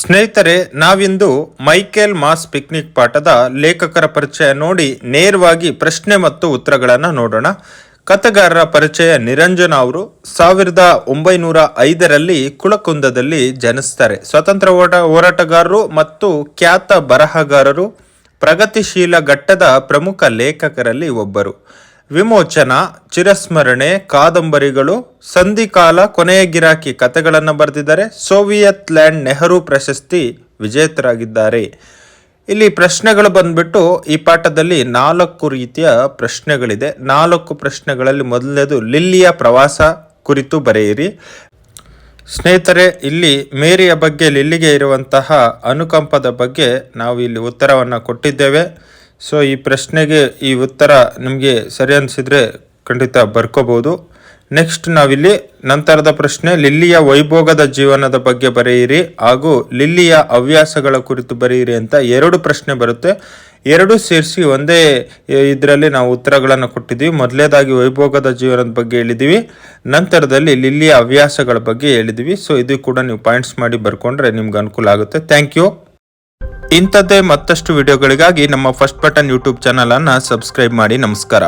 ಸ್ನೇಹಿತರೆ, ನಾವಿಂದು Michael mass picnic ಪಾಠದ ಲೇಖಕರ ಪರಿಚಯ ನೋಡಿ ನೇರವಾಗಿ ಪ್ರಶ್ನೆ ಮತ್ತು ಉತ್ತರಗಳನ್ನು ನೋಡೋಣ. ಕಥೆಗಾರರ ಪರಿಚಯ ನಿರಂಜನ ಅವರು ಸಾವಿರದ ಒಂಬೈನೂರ ಐದರಲ್ಲಿ ಕುಳಕುಂದದಲ್ಲಿ ಜನಿಸ್ತಾರೆ. ಸ್ವತಂತ್ರ ಹೋಟ ಹೋರಾಟಗಾರರು ಮತ್ತು ಖ್ಯಾತ ಬರಹಗಾರರು, ಪ್ರಗತಿಶೀಲ ಘಟ್ಟದ ಪ್ರಮುಖ ಲೇಖಕರಲ್ಲಿ ಒಬ್ಬರು. ವಿಮೋಚನ, ಚಿರಸ್ಮರಣೆ, ಕಾದಂಬರಿಗಳು, ಸಂಧಿಕಾಲ, ಕೊನೆಯ ಗಿರಾಕಿ ಕಥೆಗಳನ್ನು ಬರೆದಿದ್ದಾರೆ. ಸೋವಿಯತ್ ಲ್ಯಾಂಡ್ ನೆಹರು ಪ್ರಶಸ್ತಿ ವಿಜೇತರಾಗಿದ್ದಾರೆ. ಇಲ್ಲಿ ಪ್ರಶ್ನೆಗಳು ಬಂದ್ಬಿಟ್ಟು ಈ ಪಾಠದಲ್ಲಿ ನಾಲ್ಕು ರೀತಿಯ ಪ್ರಶ್ನೆಗಳಿದೆ. ನಾಲ್ಕು ಪ್ರಶ್ನೆಗಳಲ್ಲಿ ಮೊದಲನೇದು, ಲಿಲ್ಲಿಯ ಪ್ರವಾಸ ಕುರಿತು ಬರೆಯಿರಿ. ಸ್ನೇಹಿತರೆ, ಇಲ್ಲಿ ಮೇರಿಯ ಬಗ್ಗೆ, ಲಿಲ್ಲಿಗೆ ಇರುವಂತಹ ಅನುಕಂಪದ ಬಗ್ಗೆ ನಾವು ಇಲ್ಲಿ ಉತ್ತರವನ್ನು ಕೊಟ್ಟಿದ್ದೇವೆ. ಸೊ ಈ ಪ್ರಶ್ನೆಗೆ ಈ ಉತ್ತರ ನಿಮಗೆ ಸರಿ ಅನಿಸಿದರೆ ಖಂಡಿತ ಬರ್ಕೋಬೋದು. ನೆಕ್ಸ್ಟ್ ನಾವಿಲ್ಲಿ ನಂತರದ ಪ್ರಶ್ನೆ, ಲಿಲ್ಲಿಯ ವೈಭೋಗದ ಜೀವನದ ಬಗ್ಗೆ ಬರೆಯಿರಿ ಹಾಗೂ ಲಿಲ್ಲಿಯ ಹವ್ಯಾಸಗಳ ಕುರಿತು ಬರೆಯಿರಿ ಅಂತ ಎರಡು ಪ್ರಶ್ನೆ ಬರುತ್ತೆ. ಎರಡು ಸೇರಿಸಿ ಒಂದೇ ಇದರಲ್ಲಿ ನಾವು ಉತ್ತರಗಳನ್ನು ಕೊಟ್ಟಿದ್ದೀವಿ. ಮೊದಲೇದಾಗಿ ವೈಭೋಗದ ಜೀವನದ ಬಗ್ಗೆ ಹೇಳಿದ್ದೀವಿ. ನಂತರದಲ್ಲಿ ಲಿಲ್ಲಿಯ ಹವ್ಯಾಸಗಳ ಬಗ್ಗೆ ಹೇಳಿದ್ದೀವಿ. ಸೊ ಇದು ಕೂಡ ನೀವು ಪಾಯಿಂಟ್ಸ್ ಮಾಡಿ ಬರ್ಕೊಂಡ್ರೆ ನಿಮ್ಗೆ ಅನುಕೂಲ ಆಗುತ್ತೆ. ಥ್ಯಾಂಕ್ ಯು ಇಂಥದ್ದೇ ಮತ್ತಷ್ಟು ವಿಡಿಯೋಗಳಿಗಾಗಿ ನಮ್ಮ ಫಸ್ಟ್ ಬಟನ್ ಯೂಟ್ಯೂಬ್ ಚಾನಲನ್ನು ಸಬ್ಸ್ಕ್ರೈಬ್ ಮಾಡಿ. ನಮಸ್ಕಾರ.